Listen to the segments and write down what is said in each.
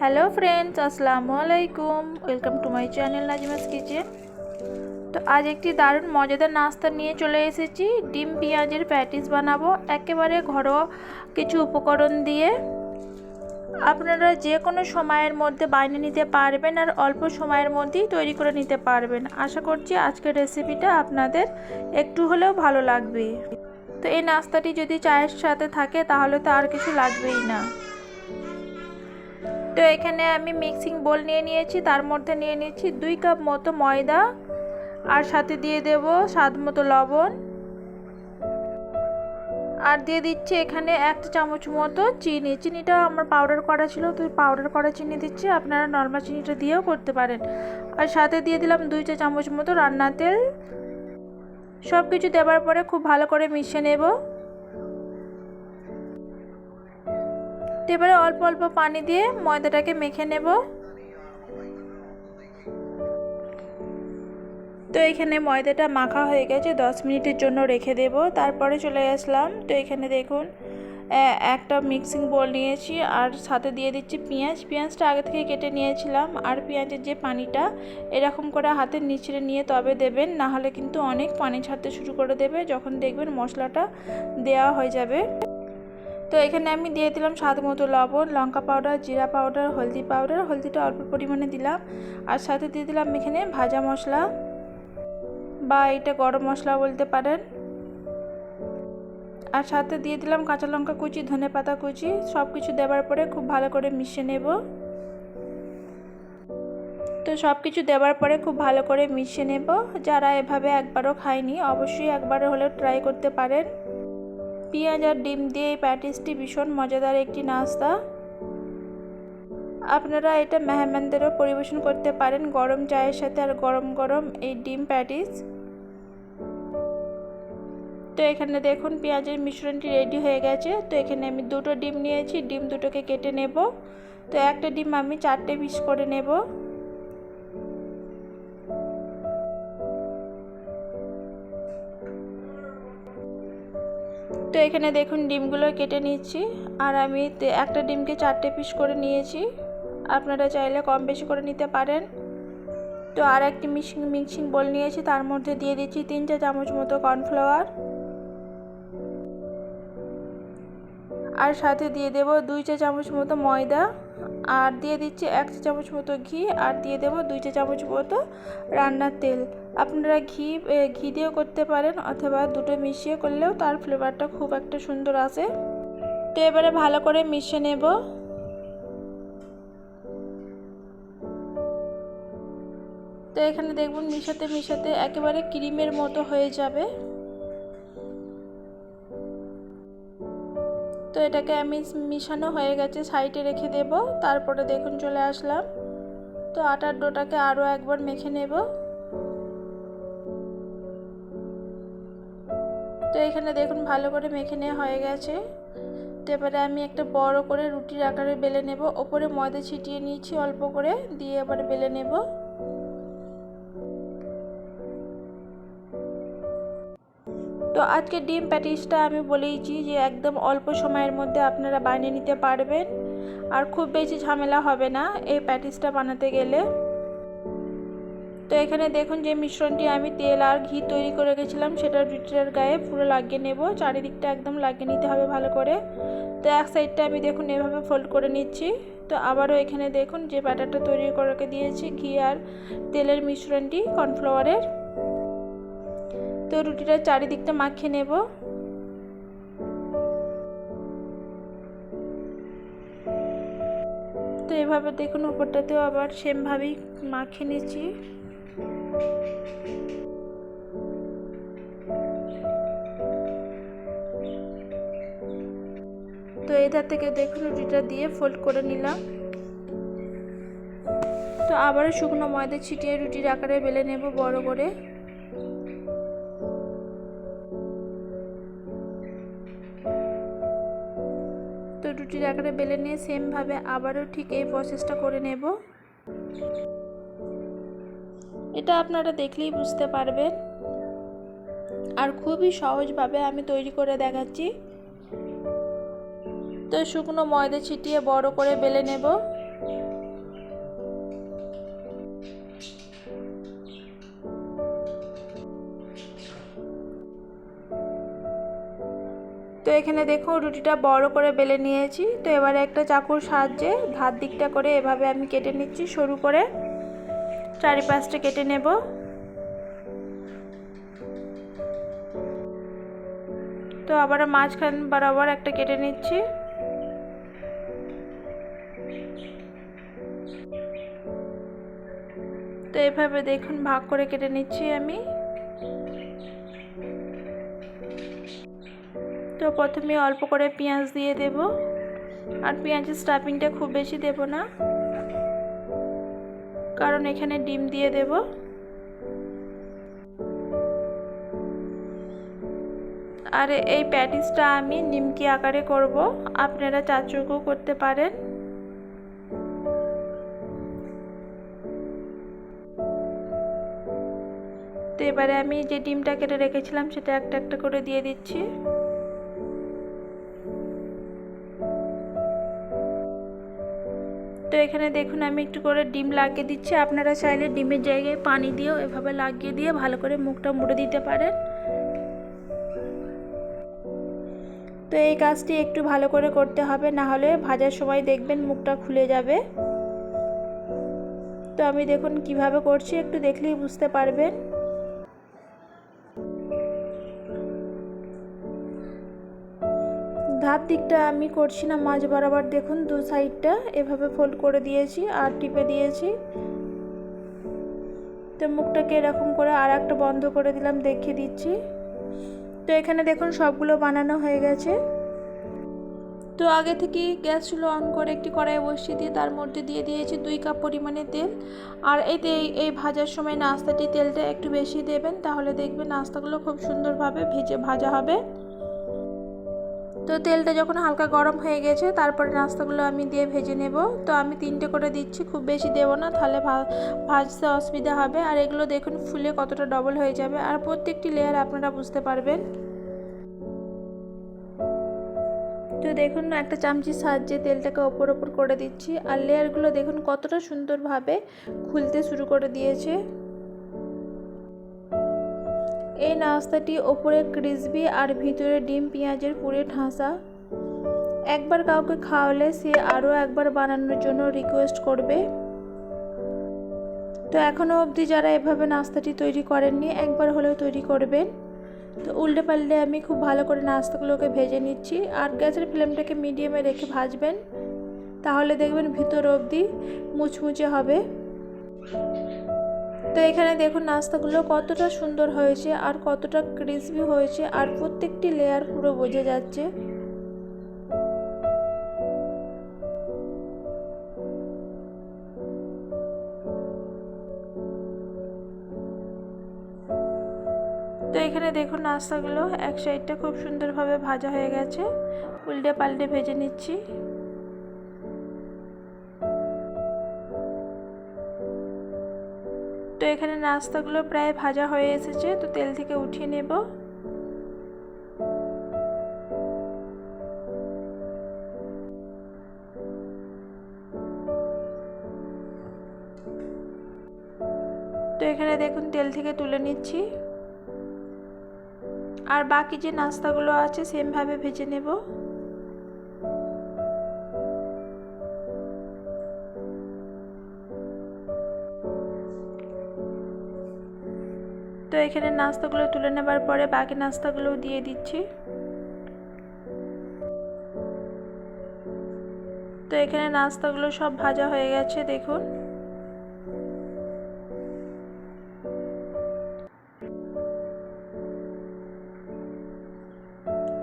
Hello friends, আসসালামু আলাইকুম। Welcome to my channel Nazima's kitchen তো আজ একটি দারুণ মজাদার নাস্তা নিয়ে চলে এসেছি। ডিম পেঁয়াজের প্যাটিস বানাবো। একেবারে ঘরোয়া কিছু উপকরণ দিয়ে। আপনারা যে কোনো সময়ের মধ্যে বানিয়ে নিতে পারবেন আর অল্প সময়ের মধ্যেই তৈরি করে নিতে পারবেন। আশা করছি আজকের রেসিপিটা আপনাদের একটু হলেও ভালো লাগবে। তো এই নাস্তাটি যদি চায়ের সাথে থাকে, তাহলে তো আর কিছু লাগবেই না। তো এখানে আমি মিক্সিং বোল নিয়ে নিয়েছি, তার মধ্যে নিয়ে নিয়েছি দুই কাপ মতো ময়দা আর সাথে দিয়ে দেব স্বাদ মতো লবণ। আর দিয়ে দিচ্ছি এখানে একটা চামচ মতো চিনি। চিনিটা আমার পাউডার করা ছিল, তো পাউডার করা চিনি দিচ্ছি, আপনারা নর্মাল চিনিটা দিয়েও করতে পারেন। আর সাথে দিয়ে দিলাম দুই চা চামচ মতো রান্নার তেল। সব কিছু দেওয়ার পরে খুব ভালো করে মিশিয়ে নেব। এবারে অল্প অল্প পানি দিয়ে ময়দাটাকে মেখে নেব। তো এখানে ময়দাটা মাখা হয়ে গেছে, দশ মিনিটের জন্য রেখে দেব। তারপরে চলে আসলাম। তো এখানে দেখুন একটা মিক্সিং বোল নিয়েছি আর সাথে দিয়ে দিচ্ছি পেঁয়াজ। পেঁয়াজটা আগে থেকে কেটে নিয়েছিলাম আর পেঁয়াজের যে পানিটা, এরকম করে হাতের নিচে নিয়ে তবে দেবেন, নাহলে কিন্তু অনেক পানি ছাড়তে শুরু করে দেবে, যখন দেখবেন মশলাটা দেওয়া হয়ে যাবে। তো এখানে আমি দিয়ে দিলাম স্বাদ মতো লবণ, লঙ্কা পাউডার, জিরা পাউডার, হলদি পাউডার, হলদিটা অল্প পরিমাণে দিলাম। আর সাথে দিয়ে দিলাম এখানে ভাজা মশলা বা এটা গরম মশলা বলতে পারেন। আর সাথে দিয়ে দিলাম কাঁচা লঙ্কা কুচি, ধনে পাতা কুচি সব কিছু দেওয়ার পরে খুব ভালো করে মিশিয়ে নেব। তো সব কিছু দেওয়ার পরে খুব ভালো করে মিশিয়ে নেব। যারা এভাবে একবারও খায়নি, অবশ্যই একবার হলেও ট্রাই করতে পারেন। পেঁয়াজ আর ডিম দিয়ে এই প্যাটিসটি ভীষণ মজাদার একটি নাস্তা। আপনারা এটা মেহমানদেরও পরিবেশন করতে পারেন গরম চায়ের সাথে আর গরম গরম এই ডিম প্যাটিস। তো এখানে দেখুন পেঁয়াজের মিশ্রণটি রেডি হয়ে গেছে। তো এখানে আমি দুটো ডিম নিয়েছি, ডিম দুটোকে কেটে নেব। তো একটা ডিম আমি চারটে পিস করে নেব। তো এখানে দেখুন ডিমগুলো কেটে নিচ্ছি। আর আমি একটা ডিমকে চারটে পিস করে নিয়েছি। আপনারা চাইলে কম বেশি করে নিতে পারেন। তো আর একটি মিক্সিং মিক্সিং বল নিয়েছি। তার মধ্যে দিয়ে দিচ্ছি তিন চা চামচ মতো কর্নফ্লাওয়ার আর সাথে দিয়ে দেব দুই চা চামচ মতো ময়দা, আর দিয়ে দিচ্ছি এক চা চামচ মতো ঘি, আর দিয়ে দেব দুই চা চামচ মতো রান্নার তেল। আপনারা ঘি ঘি দিয়েও করতে পারেন অথবা দুটো মিশিয়ে করলেও তার ফ্লেভারটা খুব একটা সুন্দর আসে। তো এবারে ভালো করে মিশিয়ে নেব। তো এখানে দেখবেন মিশাতে মিশাতে একেবারে ক্রিমের মতো হয়ে যাবে। তো এটাকে আমি মিশানো হয়ে গেছে, সাইডে রেখে দেব। তারপরে দেখুন, চলে আসলাম। তো আটার ডোটাকে আরও একবার মেখে নেব। তো এখানে দেখুন, ভালো করে মেখে নেওয়া হয়ে গেছে। তো এবারে আমি একটা বড় করে রুটির আকারে বেলে নেব। ওপরে ময়দা ছিটিয়ে নিয়েছি, অল্প করে। দিয়ে এবারে বেলে নেব। তো আজকে ডিম প্যাটিসটা আমি বলেইছি যে একদম অল্প সময়ের মধ্যে আপনারা বানিয়ে নিতে পারবেন। আর খুব বেশি ঝামেলা হবে না এই প্যাটিসটা বানাতে গেলে। তো এখানে দেখুন যে মিশ্রণটি আমি তেল আর ঘি তৈরি করে গেছিলাম সেটা রুটিটার গায়ে পুরো লাগিয়ে নেব। চারিদিকটা একদম লাগিয়ে নিতে হবে ভালো করে। তো এক সাইডটা আমি দেখুন এভাবে ফোল্ড করে নিচ্ছি। তো আবারও এখানে দেখুন যে ব্যাটারটা তৈরি করে দিয়েছি, ঘি আর তেলের মিশ্রণটি কর্নফ্লাওয়ারের। তো রুটিটার চারিদিকটা মাখিয়ে নেব। তো এভাবে দেখুন, উপরটাতেও আবার সেমভাবেই মাখিয়ে নিচ্ছি। তো এধার থেকে দেখুন, রুটিটা দিয়ে ফোল্ড করে নিলাম। তো আবারও শুকনো ময়দা ছিটিয়ে রুটির আকারে বেলে নেব বড় করে। রুটির আকারে বেলে নিয়ে সেমভাবে আবারও ঠিক এই প্রসেসটা করে নেব। এটা আপনারা দেখলেই বুঝতে পারবেন। আর খুবই সহজভাবে আমি তৈরি করে দেখাচ্ছি। তো শুকনো ময়দা ছিটিয়ে বড় করে বেলে নেব। এখানে দেখুন রুটিটা বড় করে বেলে নিয়েছি। তো এবারে একটা চাকুর সাহায্যে ধার দিকটা করে এভাবে আমি কেটে নিচ্ছি সরু করে। চারিপাশটা কেটে নেব। তো আবার মাঝখান বরাবর একটা কেটে নিচ্ছি। তো এভাবে দেখুন ভাগ করে কেটে নিচ্ছি আমি। তো প্রথমে অল্প করে পেঁয়াজ দিয়ে দেব। আর পেঁয়াজের স্টাফিংটা খুব বেশি দেব না। কারণ এখানে ডিম দিয়ে দেব। আর এই প্যাটিসটা আমি নিমকি আকারে করব। আপনারা চাচুকেও করতে পারেন। তো এবারে আমি যে ডিমটা কেটে রেখেছিলাম, সেটা একটা একটা করে দিয়ে দিচ্ছি। তো এখানে দেখুন, আমি একটু করে ডিম লাগিয়ে দিচ্ছি। আপনারা চাইলে ডিমের জায়গায় পানি দিয়েও এভাবে লাগিয়ে দিয়ে ভালো করে মুখটা মুড়ে দিতে পারেন। তো এই কাজটি একটু ভালো করে করতে হবে, না হলে ভাজার সময় দেখবেন মুখটা খুলে যাবে। তো আমি দেখুন কীভাবে করছি, একটু দেখলেই বুঝতে পারবেন। ধার দিকটা আমি করছি না, মাঝ বরাবর দেখুন দু সাইডটা এভাবে ফোল্ড করে দিয়েছি আর টিপে দিয়েছি। তো মুখটাকে এরকম করে আর একটা বন্ধ করে দিলাম, দেখিয়ে দিচ্ছি। তো এখানে দেখুন সবগুলো বানানো হয়ে গেছে। তো আগে থেকে গ্যাস চুলো অন করে একটি কড়াই বসিয়ে দিয়ে তার মধ্যে দিয়ে দিয়েছি দুই কাপ পরিমাণে তেল। আর এতে এই ভাজার সময় নাস্তাটি তেলটা একটু বেশি দেবেন, তাহলে দেখবেন নাস্তাগুলো খুব সুন্দরভাবে ভেজে ভাজা হবে। তো তেলটা যখন হালকা গরম হয়ে গেছে, তারপরে নাস্তাগুলো আমি দিয়ে ভেজে নেব। তো আমি তিনটে করে দিচ্ছি, খুব বেশি দেবো না, তাহলে ভাজতে অসুবিধা হবে। আর এগুলো দেখুন, ফুলে কতটা ডবল হয়ে যাবে। আর প্রত্যেকটি লেয়ার আপনারা বুঝতে পারবেন। তো দেখুন একটা চামচির সাহায্যে তেলটাকে ওপর ওপর করে দিচ্ছি। আর লেয়ারগুলো দেখুন কতটা সুন্দরভাবে খুলতে শুরু করে দিয়েছে। এই নাস্তাটি ওপরে ক্রিসবি আর ভিতরে ডিম পেঁয়াজের পুরে ঠাসা একবার কাউকে খাওয়ালে সে আরও একবার বানানোর জন্য রিকোয়েস্ট করবে। তো এখনও অবধি যারা এভাবে নাস্তাটি তৈরি করেননি, একবার হলেও তৈরি করবেন। তো উল্টে পাল্টে আমি খুব ভালো করে নাস্তাগুলোকে ভেজে নিচ্ছি আর গ্যাসের ফ্লেমটাকে মিডিয়ামে রেখে ভাজবেন। তাহলে দেখবেন ভিতর অবধি মুচমুচে হবে। তো এখানে দেখুন নাস্তাগুলো কতটা সুন্দর হয়েছে আর কতটা ক্রিসপি হয়েছে আর প্রত্যেকটি লেয়ার পুরো বোঝা যাচ্ছে। তো এখানে দেখুন নাস্তাগুলো এক সাইডটা খুব সুন্দরভাবে ভাজা হয়ে গেছে। উল্টে পাল্টে ভেজে নিচ্ছি। তো এখানে নাস্তাগুলো প্রায় ভাজা হয়ে এসেছে, তো তেল থেকে উঠিয়ে নেব। তো এখানে দেখুন, তেল থেকে তুলে নিচ্ছি। আর বাকি যে নাস্তাগুলো আছে, সেমভাবে ভেজে নেব। এখানে নাস্তাগুলো তুলে নেবার পরে বাকি নাস্তাগুলো দিয়ে দিচ্ছি। তো এখানে নাস্তাগুলো সব ভাজা হয়ে গেছে, দেখুন।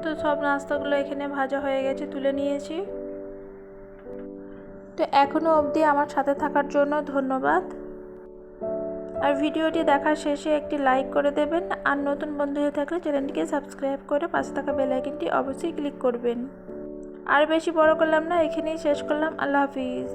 তো সব নাস্তাগুলো এখানে ভাজা হয়ে গেছে, তুলে নিয়েছি। তো এখনও অবধি আমার সাথে থাকার জন্য ধন্যবাদ। আর ভিডিওটি দেখার শেষে একটি লাইক করে দেবেন। আর নতুন বন্ধু হয়ে থাকলে চ্যানেলটিকে সাবস্ক্রাইব করে পাশে থাকা বেলাইকনটি অবশ্যই ক্লিক করবেন। আর বেশি বড় করলাম না, এখানেই শেষ করলাম। আল্লাহ হাফিজ।